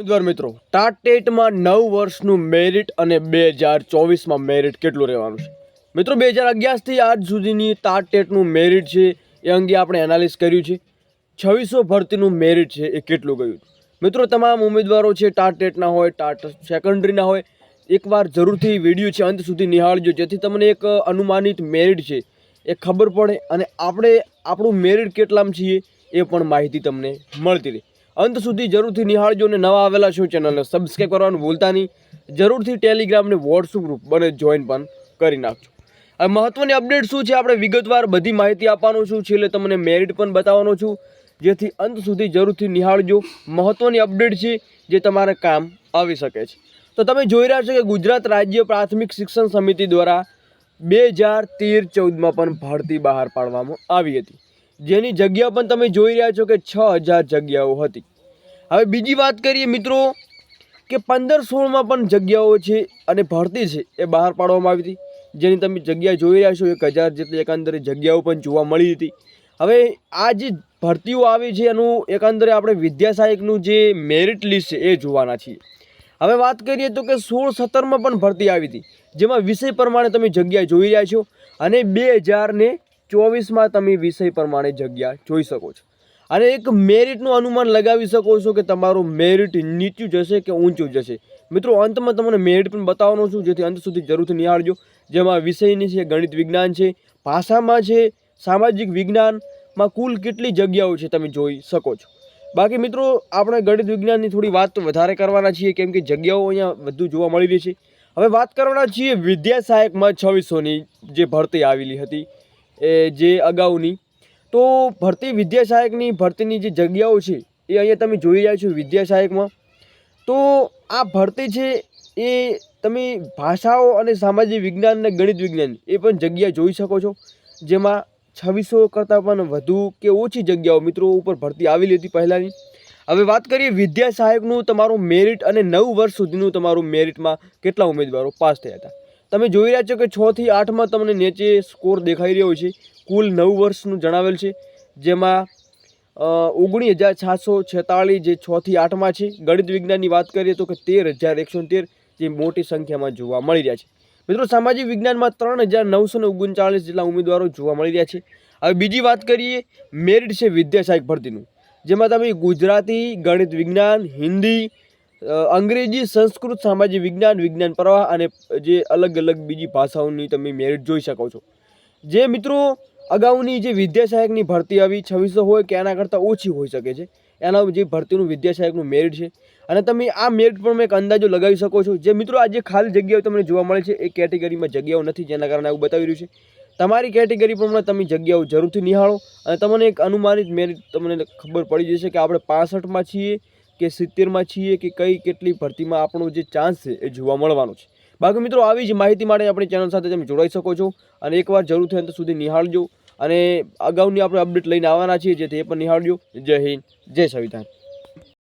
ઉમેદવાર મિત્રો, ટાટેટમાં નવ વર્ષનું મેરિટ અને બે હજાર ચોવીસમાં મેરિટ કેટલું રહેવાનું છે? મિત્રો, બે હજાર અગિયારથી આજ સુધીની ટાટેટનું મેરિટ છે એ અંગે આપણે એનાલિસ કર્યું છે. છવ્વીસો ભરતીનું મેરિટ છે એ કેટલું ગયું? મિત્રો, તમામ ઉમેદવારો છે ટાટેટના હોય, ટાટ સેકન્ડરીના હોય, એકવાર જરૂરથી વીડિયો છે, અંત સુધી નિહાળજો. જેથી તમને એક અનુમાનિત મેરિટ છે એ ખબર પડે અને આપણે આપણું મેરિટ કેટલામાં છીએ એ પણ માહિતી તમને મળતી રહે. અંત સુધી જરૂરથી નિહાળજો અને નવા આવેલા છો ચેનલને સબસ્ક્રાઈબ કરવાનું ભૂલતા નહીં. જરૂરથી ટેલિગ્રામ ને વોટ્સઅપ ગ્રુપ બને જોઈન પણ કરી નાખજો. હવે મહત્વની અપડેટ શું છે? આપણે વિગતવાર બધી માહિતી આપવાનું છું. છેલ્લે તમને મેરિટ પણ બતાવવાનો છું. જેથી અંત સુધી જરૂરથી નિહાળજો. મહત્વની અપડેટ છે જે તમારે કામ આવી શકે છે. તો તમે જોઈ રહ્યા છો કે ગુજરાત રાજ્ય પ્રાથમિક શિક્ષણ સમિતિ દ્વારા બે હજાર તેર ચૌદમાં પણ ભરતી બહાર પાડવામાં આવી હતી. જેની જગ્યા પણ તમે જોઈ રહ્યા છો કે છ હજાર જગ્યાઓ હતી. હવે બીજી વાત કરીએ મિત્રો, કે પંદર સોળમાં પણ જગ્યાઓ છે અને ભરતી છે એ બહાર પાડવામાં આવી હતી. જેની તમે જગ્યા જોઈ રહ્યા છો, એક હજાર જેટલી એકંદરે જગ્યાઓ પણ જોવા મળી હતી. હવે આ જે ભરતીઓ આવી છે, એનું એકંદરે આપણે વિદ્યાસહાયકનું જે મેરિટ લિસ્ટ છે એ જોવાના છીએ. હવે વાત કરીએ તો કે સોળ સત્તરમાં પણ ભરતી આવી હતી, જેમાં વિષય પ્રમાણે તમે જગ્યા જોઈ રહ્યા છો અને બે હજાર ને ચોવીસમાં તમે વિષય પ્રમાણે જગ્યા જોઈ શકો છો. અને એક મેરિટનું અનુમાન લગાવી શકો છો કે તમારું મેરિટ નીચું જશે કે ઊંચું જશે? મિત્રો, અંતમાં તમને મેરિટ પણ બતાવવાનો છું, જેથી અંત સુધી જરૂરથી નિહાળજો. જેમાં વિષયની છે, ગણિત વિજ્ઞાન છે, ભાષામાં છે, સામાજિક વિજ્ઞાનમાં કુલ કેટલી જગ્યાઓ છે તમે જોઈ શકો છો. બાકી મિત્રો, આપણે ગણિત વિજ્ઞાનની થોડી વાત વધારે કરવાના છીએ, કેમ કે જગ્યાઓ અહીંયા વધુ જોવા મળી રહી છે. હવે વાત કરવાના છીએ વિદ્યા સહાયકમાં છવ્વીસોની જે ભરતી આવેલી હતી, એ જે અગાઉની તો ભરતી વિદ્યા સહાયકની ભરતીની જે જગ્યાઓ છે, એ અહીંયા તમે જોઈ રહ્યા છો વિદ્યા સહાયકમાં તો આ ભરતી છે, એ તમે ભાષાઓ અને સામાજિક વિજ્ઞાન અને ગણિત વિજ્ઞાન, એ પણ જગ્યા જોઈ શકો છો. જેમાં છવ્વીસો કરતાં પણ વધુ કે ઓછી જગ્યાઓ મિત્રો ઉપર ભરતી આવેલી હતી પહેલાંની. હવે વાત કરીએ વિદ્યા સહાયકનું તમારું મેરિટ અને નવ વર્ષ સુધીનું તમારું મેરિટમાં કેટલા ઉમેદવારો પાસ થયા હતા? તમે જોઈ રહ્યા છો કે છથી આઠમાં તમને નીચે સ્કોર દેખાઈ રહ્યો છે. કુલ નવ વર્ષનું જણાવેલ છે. જેમાં ઓગણીસ હજાર છસો છેતાળીસ જે છથી આઠમાં છે. ગણિત વિજ્ઞાનની વાત કરીએ તો કે તેર હજાર એકસો તેર જે મોટી સંખ્યામાં જોવા મળી રહ્યા છે. મિત્રો, સામાજિક વિજ્ઞાનમાં ત્રણ હજાર નવસો ને ઓગણચાળીસ જેટલા ઉમેદવારો જોવા મળી રહ્યા છે. હવે બીજી વાત કરીએ, મેરિટ છે વિદ્યા ભરતીનું. જેમાં તમે ગુજરાતી ગણિત વિજ્ઞાન, હિન્દી અંગ્રેજી સંસ્કૃત સામાજિક વિજ્ઞાન વિજ્ઞાન પ્રવાહ અને જે અલગ અલગ બીજી ભાષાઓની તમે મેરિટ જોઈ શકો છો. જે મિત્રો અગાઉની જે વિદ્યાસહાયકની ભરતી આવી, છવ્વીસો હોય કે એના કરતાં ઓછી હોઈ શકે છે. એના જે ભરતીનું વિદ્યાસહાયકનું મેરિટ છે. અને તમે આ મેરિટ પણ એક અંદાજો લગાવી શકો છો. જે મિત્રો આ જે ખાલી જગ્યાઓ તમને જોવા મળે છે, એ કેટેગરીમાં જગ્યાઓ નથી, જેના કારણે આવું બતાવી રહ્યું છે. તમારી કેટેગરી પ્રમાણે તમે જગ્યાઓ જરૂરથી નિહાળો અને તમને એક અનુમાનિત મેરિટ તમને ખબર પડી જશે કે આપણે પાસઠમાં છીએ કે સિત્તેરમાં છીએ કે કઈ કેટલી ભરતીમાં આપણો જે ચાન્સ છે એ જોવા મળવાનો છે. બાકી મિત્રો આવી જ માહિતી માટે આપણી ચેનલ સાથે તમે જોડાઈ શકો છો અને એકવાર જરૂર થાય અંત સુધી નિહાળજો અને અગાઉની આપણે અપડેટ લઈને આવવાના છીએ, જેથી એ પણ નિહાળજો. જય હિન્દ, જય સંવિધાન.